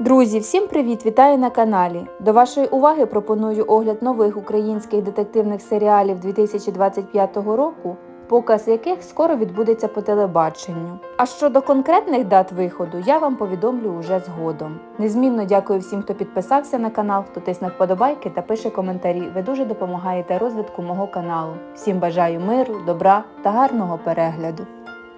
Друзі, всім привіт! Вітаю на каналі. До вашої уваги пропоную огляд нових українських детективних серіалів 2025 року, показ яких скоро відбудеться по телебаченню. А щодо конкретних дат виходу, я вам повідомлю уже згодом. Незмінно дякую всім, хто підписався на канал, хто тисне вподобайки та пише коментарі. Ви дуже допомагаєте розвитку мого каналу. Всім бажаю миру, добра та гарного перегляду.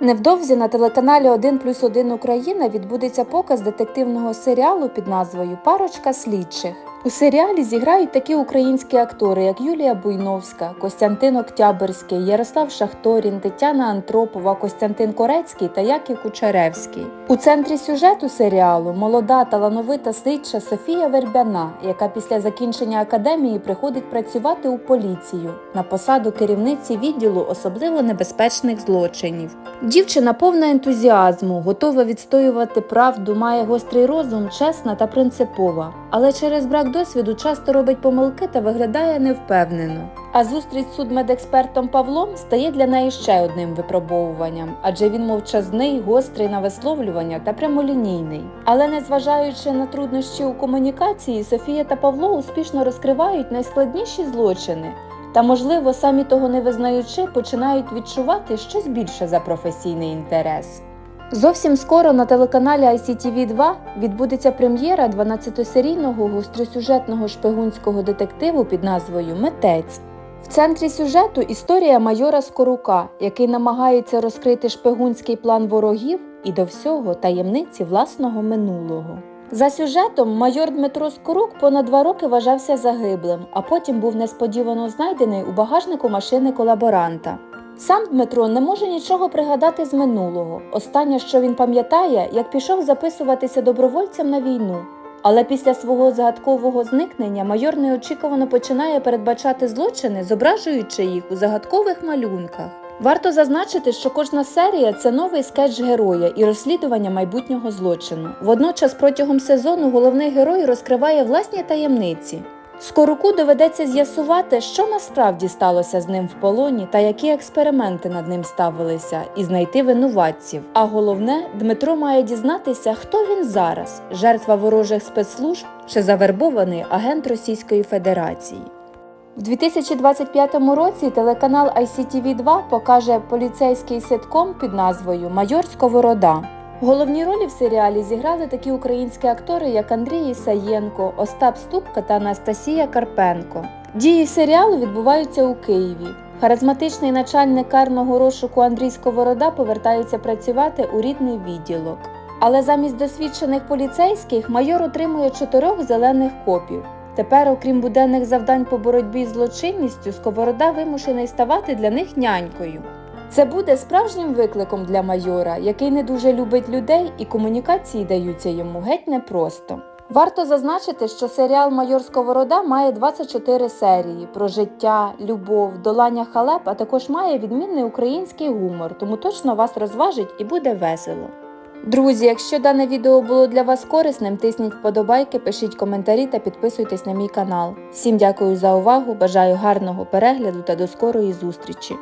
Невдовзі на телеканалі 1 плюс 1 Україна відбудеться показ детективного серіалу під назвою Парочка слідчих. У серіалі зіграють такі українські актори, як Юлія Буйновська, Костянтин Октябрьський, Ярослав Шахторін, Тетяна Антропова, Костянтин Корецький та Яків Кучеревський. У центрі сюжету серіалу молода талановита слідча Софія Вербяна, яка після закінчення академії приходить працювати у поліцію на посаду керівниці відділу особливо небезпечних злочинів. Дівчина повна ентузіазму, готова відстоювати правду, має гострий розум, чесна та принципова, але через брак досвіду часто робить помилки та виглядає невпевнено. А зустріч з судмедекспертом Павлом стає для неї ще одним випробовуванням, адже він мовчазний, гострий на висловлювання та прямолінійний. Але незважаючи на труднощі у комунікації, Софія та Павло успішно розкривають найскладніші злочини. Та, можливо, самі того не визнаючи, починають відчувати щось більше за професійний інтерес. Зовсім скоро на телеканалі ICTV 2 відбудеться прем'єра 12-серійного гостросюжетного шпигунського детективу під назвою Митець. В центрі сюжету історія майора Скорука, який намагається розкрити шпигунський план ворогів і до всього таємниці власного минулого. За сюжетом майор Дмитро Скорук понад два роки вважався загиблим, а потім був несподівано знайдений у багажнику машини колаборанта. Сам Дмитро не може нічого пригадати з минулого. Останнє, що він пам'ятає, як пішов записуватися добровольцем на війну. Але після свого загадкового зникнення майор неочікувано починає передбачати злочини, зображуючи їх у загадкових малюнках. Варто зазначити, що кожна серія це новий скетч героя і розслідування майбутнього злочину. Водночас протягом сезону головний герой розкриває власні таємниці. Скоруку доведеться з'ясувати, що насправді сталося з ним в полоні та які експерименти над ним ставилися, і знайти винуватців. А головне, Дмитро має дізнатися, хто він зараз жертва ворожих спецслужб чи завербований агент Російської Федерації. В 2025 році телеканал ICTV 2 покаже поліцейський ситком під назвою Майор Сковорода. Головні ролі в серіалі зіграли такі українські актори, як Андрій Ісаєнко, Остап Ступка та Анастасія Карпенко. Дії серіалу відбуваються у Києві. Харизматичний начальник карного розшуку Андрій Сковорода повертається працювати у рідний відділок. Але замість досвідчених поліцейських майор отримує чотирьох зелених копів. Тепер, окрім буденних завдань по боротьбі з злочинністю, Сковорода вимушений ставати для них нянькою. Це буде справжнім викликом для майора, який не дуже любить людей, і комунікації даються йому геть непросто. Варто зазначити, що серіал Майор Сковорода має 24 серії про життя, любов, долання халеп, а також має відмінний український гумор, тому точно вас розважить і буде весело. Друзі, якщо дане відео було для вас корисним, тисніть вподобайки, пишіть коментарі та підписуйтесь на мій канал. Всім дякую за увагу, бажаю гарного перегляду та до скорої зустрічі!